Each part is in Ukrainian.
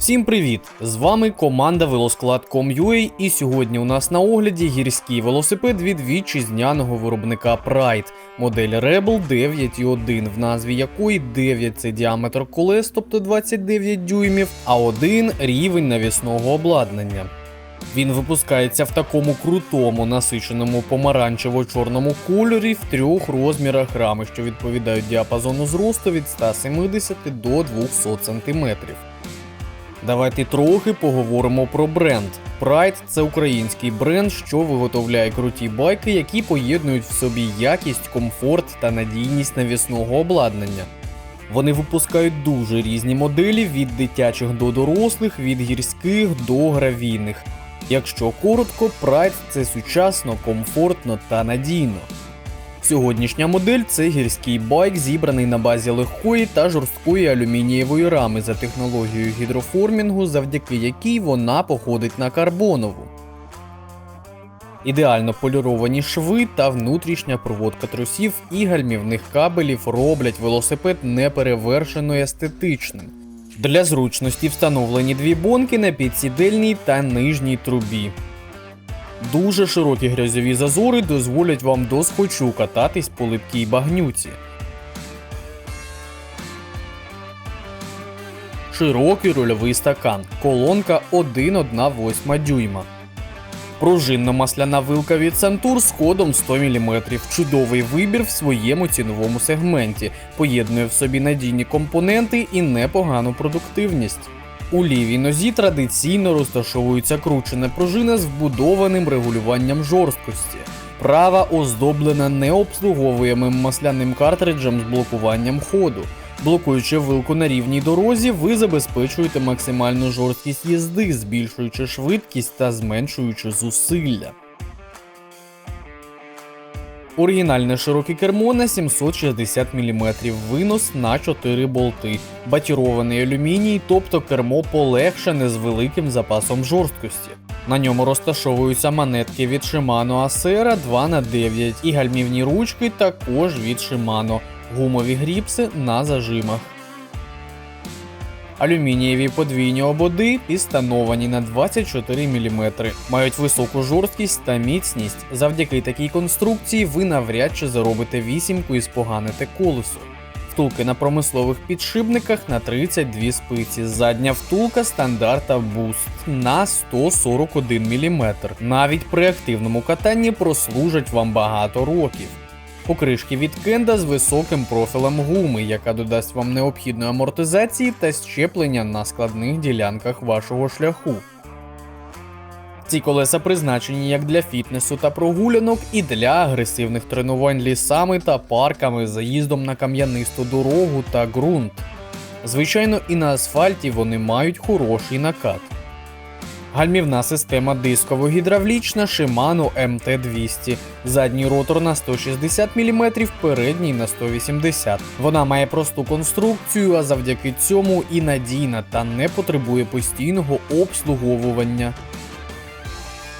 Всім привіт! З вами команда Велосклад.com.ua і сьогодні у нас на огляді гірський велосипед від вітчизняного виробника Pride, модель Rebel 9.1, в назві якої 9 це діаметр колес, тобто 29 дюймів, а 1 рівень навісного обладнання. Він випускається в такому крутому насиченому помаранчево-чорному кольорі в трьох розмірах рами, що відповідають діапазону зросту від 170 до 200 см. Давайте трохи поговоримо про бренд. Pride – це український бренд, що виготовляє круті байки, які поєднують в собі якість, комфорт та надійність навісного обладнання. Вони випускають дуже різні моделі від дитячих до дорослих, від гірських до гравійних. Якщо коротко, Pride – це сучасно, комфортно та надійно. Сьогоднішня модель це гірський байк, зібраний на базі легкої та жорсткої алюмінієвої рами за технологією гідроформінгу, завдяки якій вона походить на карбонову. Ідеально поліровані шви та внутрішня проводка тросів і гальмівних кабелів роблять велосипед неперевершено естетичним. Для зручності встановлені дві бонки на підсідельній та нижній трубі. Дуже широкі грязьові зазори дозволять вам досхочу кататись по липкій багнюці. Широкий рульовий стакан, колонка 1,1,8 дюйма. Пружинно-масляна вилка від Santur з ходом 100 мм. Чудовий вибір в своєму ціновому сегменті. Поєднує в собі надійні компоненти і непогану продуктивність. У лівій нозі традиційно розташовується кручена пружина з вбудованим регулюванням жорсткості. Права оздоблена необслуговуємим масляним картриджем з блокуванням ходу. Блокуючи вилку на рівній дорозі, ви забезпечуєте максимальну жорсткість їзди, збільшуючи швидкість та зменшуючи зусилля. Оригінальне широке кермо на 760 мм, винос на 4 болти, батірований алюміній, тобто кермо полегшене з великим запасом жорсткості. На ньому розташовуються монетки від Shimano Acera 2х9 і гальмівні ручки також від Shimano, гумові гріпси на зажимах. Алюмінієві подвійні ободи підстановані на 24 мм, мають високу жорсткість та міцність. Завдяки такій конструкції ви навряд чи заробите вісімку і споганите колесо. Втулки на промислових підшипниках на 32 спиці, задня втулка стандарта Boost на 141 мм. Навіть при активному катанні прослужать вам багато років. Покришки від Кенда з високим профілем гуми, яка додасть вам необхідної амортизації та щеплення на складних ділянках вашого шляху. Ці колеса призначені як для фітнесу та прогулянок, і для агресивних тренувань лісами та парками, заїздом на кам'янисту дорогу та ґрунт. Звичайно, і на асфальті вони мають хороший накат. Гальмівна система дисково-гідравлічна Shimano MT200, задній ротор на 160 мм, передній на 180 Вона має просту конструкцію, а завдяки цьому і надійна та не потребує постійного обслуговування.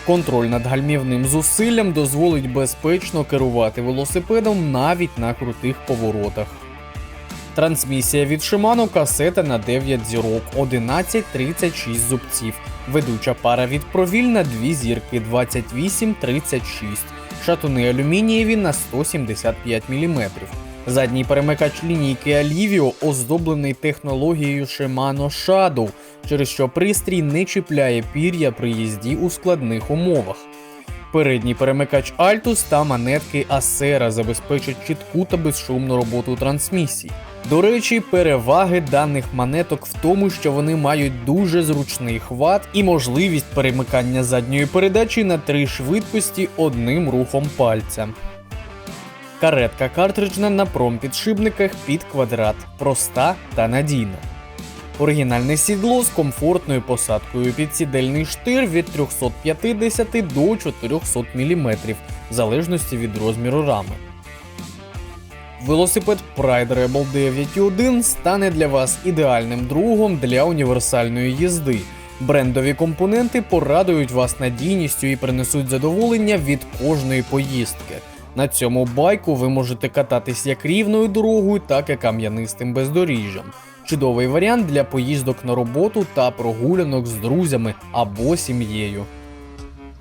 Контроль над гальмівним зусиллям дозволить безпечно керувати велосипедом навіть на крутих поворотах. Трансмісія від Shimano касета на 9 зірок, 11-36 зубців. Ведуча пара відпровільна 2 зірки 28-36, шатуни алюмінієві на 175 мм. Задній перемикач лінійки Alivio оздоблений технологією Shimano Shadow, через що пристрій не чіпляє пір'я при їзді у складних умовах. Передній перемикач Altus та монетки Acera забезпечать чітку та безшумну роботу трансмісії. До речі, переваги даних монеток в тому, що вони мають дуже зручний хват і можливість перемикання задньої передачі на три швидкості одним рухом пальця. Каретка картриджна на промпідшипниках під квадрат, проста та надійна. Оригінальне сідло з комфортною посадкою підсідельний штир від 350 до 400 мм, в залежності від розміру рами. Велосипед Pride Rebel 9.1 стане для вас ідеальним другом для універсальної їзди. Брендові компоненти порадують вас надійністю і принесуть задоволення від кожної поїздки. На цьому байку ви можете кататись як рівною дорогою, так і кам'янистим бездоріжжям. Чудовий варіант для поїздок на роботу та прогулянок з друзями або сім'єю.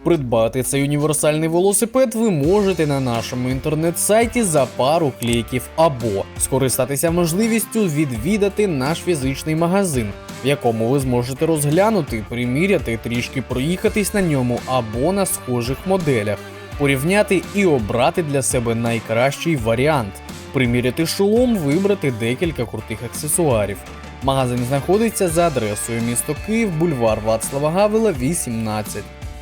Придбати цей універсальний велосипед ви можете на нашому інтернет-сайті за пару кліків, або скористатися можливістю відвідати наш фізичний магазин, в якому ви зможете розглянути, приміряти, трішки проїхатись на ньому або на схожих моделях, порівняти і обрати для себе найкращий варіант, приміряти шолом, вибрати декілька крутих аксесуарів. Магазин знаходиться за адресою місто Київ, бульвар Вацлава Гавела, 18.